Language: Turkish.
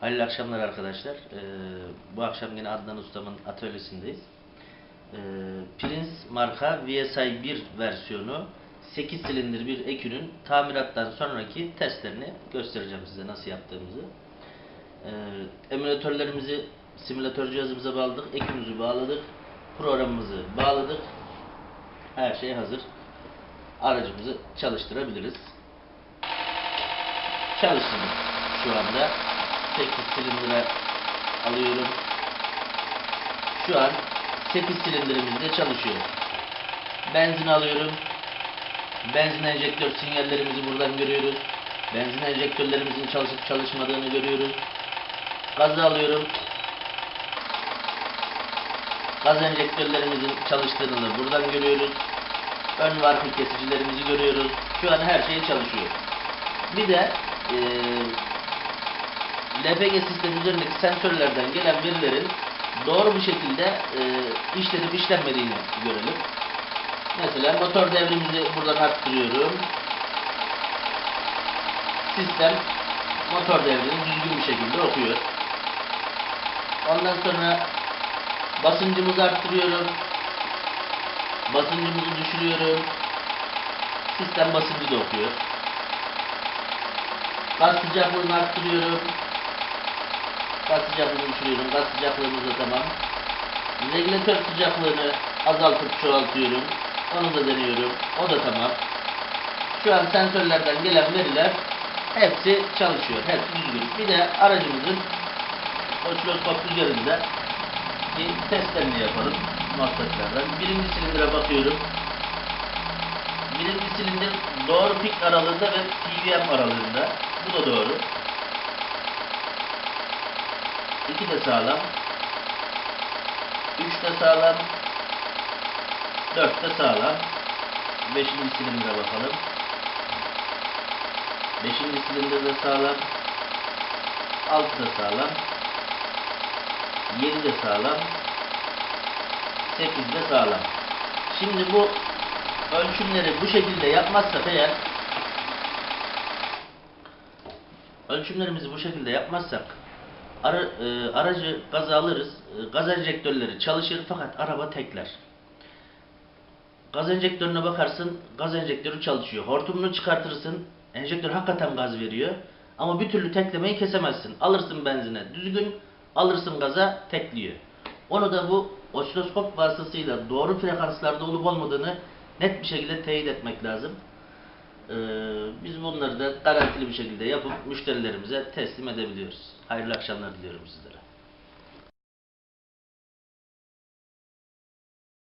Hayırlı akşamlar arkadaşlar. Ee, bu akşam yine Adnan Ustam'ın atölyesindeyiz. Ee, Prince marka VSI 1 versiyonu 8 silindir bir ekünün tamirattan sonraki testlerini göstereceğim size nasıl yaptığımızı. Ee, emülatörlerimizi simülatör cihazımıza bağladık, ekümüzü bağladık, programımızı bağladık. Her şey hazır. Aracımızı çalıştırabiliriz. Çalıştırdık şu anda. 8 silindire alıyorum. Şu an 8 silindirimiz de çalışıyor. Benzin alıyorum. Benzin enjektör sinyallerimizi buradan görüyoruz. Benzin enjektörlerimizin çalışıp çalışmadığını görüyoruz. Gazı alıyorum. Gaz enjektörlerimizin çalıştığını da buradan görüyoruz. Ön ve arka kesicilerimizi görüyoruz. Şu an her şey çalışıyor. Bir de eee LPG sistemi üzerindeki sensörlerden gelen verilerin doğru bir şekilde e, işlenip işlenmediğini görelim. Mesela motor devrimizi buradan arttırıyorum. Sistem motor devrini düzgün bir şekilde okuyor. Ondan sonra basıncımızı arttırıyorum. Basıncımızı düşürüyorum. Sistem basıncı da okuyor. Gaz sıcaklığını arttırıyorum. Gaz sıcaklığını düşürüyorum. Gaz sıcaklığımız da tamam. Regülatör sıcaklığını azaltıp çoğaltıyorum. Onu da deniyorum. O da tamam. Şu an sensörlerden gelen veriler hepsi çalışıyor. Hepsi düzgün. Bir de aracımızın osiloskop üzerinde bir testlerini yapalım. Muhabbetlerden. Birinci silindire bakıyorum. Birinci silindir doğru pik aralığında ve PWM aralığında. Bu da doğru. İki de sağlam. Üç de sağlam. Dört de sağlam. Beşinci silindire bakalım. Beşinci silindir de sağlam. Altı da sağlam. Yedi de sağlam. Sekiz de sağlam. Şimdi bu ölçümleri bu şekilde yapmazsak eğer ölçümlerimizi bu şekilde yapmazsak ara, e, aracı gaza alırız. E, gaz enjektörleri çalışır fakat araba tekler. Gaz enjektörüne bakarsın gaz enjektörü çalışıyor. Hortumunu çıkartırsın enjektör hakikaten gaz veriyor. Ama bir türlü teklemeyi kesemezsin. Alırsın benzine düzgün, alırsın gaza tekliyor. Onu da bu osiloskop vasıtasıyla doğru frekanslarda olup olmadığını net bir şekilde teyit etmek lazım. Ee, biz bunları da garantili bir şekilde yapıp müşterilerimize teslim edebiliyoruz. Hayırlı akşamlar diliyorum sizlere.